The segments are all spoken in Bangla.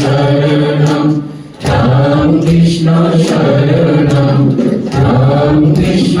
জয় রাম কৃষ্ণ শরণম রাম কৃষ্ণ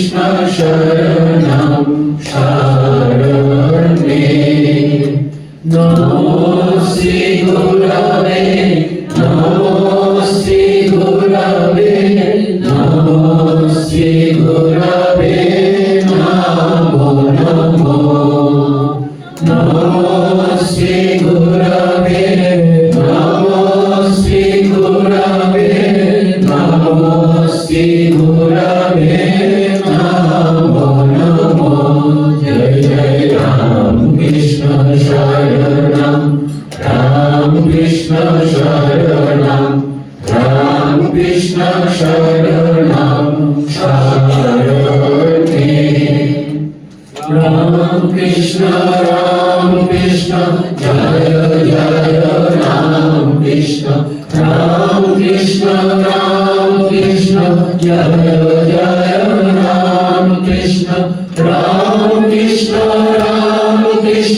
কৃষ্ণ শরণম শরণে নমস্তে গুরবে নমস্তে গুরবে নমস্তে গুরবে নমো নমো নমস্তে গুরবে।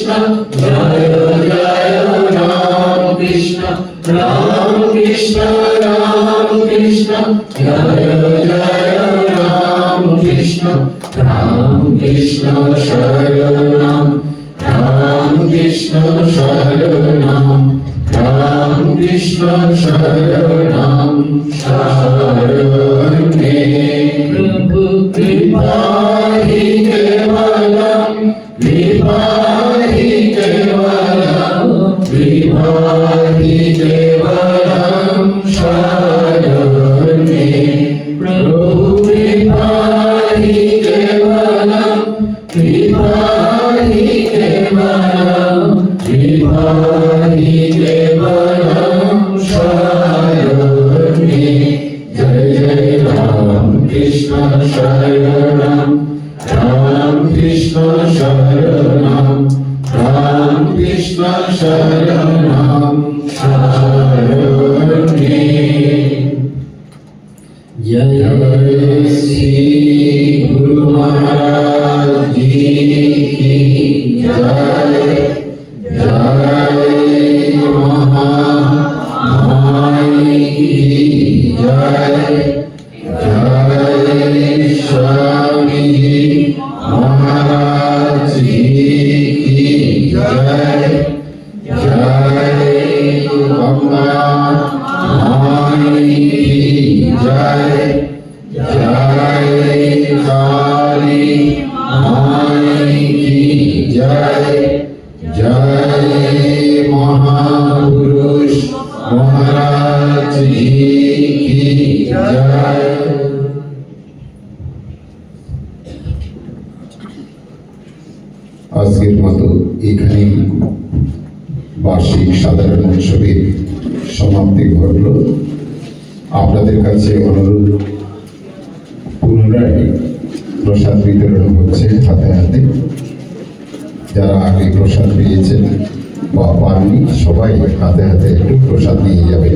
কৃষ্ণ, জয় জয় রাম কৃষ্ণ রাম কৃষ্ণ রাম কৃষ্ণ, জয় জয় রাম কৃষ্ণ রাম কৃষ্ণ শরণম রাম কৃষ্ণ শরণম রাম কৃষ্ণ শরণম শরণে প্রভু कृष्ण शरणम् राम कृष्ण शरणम् शरणे जय श्री गुरु महाराज की जय जय মহাপুরুষ মহারাজ আজকের মতো এখানে বার্ষিক সাধারণ উৎসবের সমাপ্তি ঘটল। আপনাদের কাছে অনুরোধ, পুনরায় প্রসাদ বিতরণ হচ্ছে হাতে হাতে। যারা আগে প্রসাদ পেয়েছেন পাননি সবাই হাতে হাতে একটু প্রসাদ নিয়ে যাবে।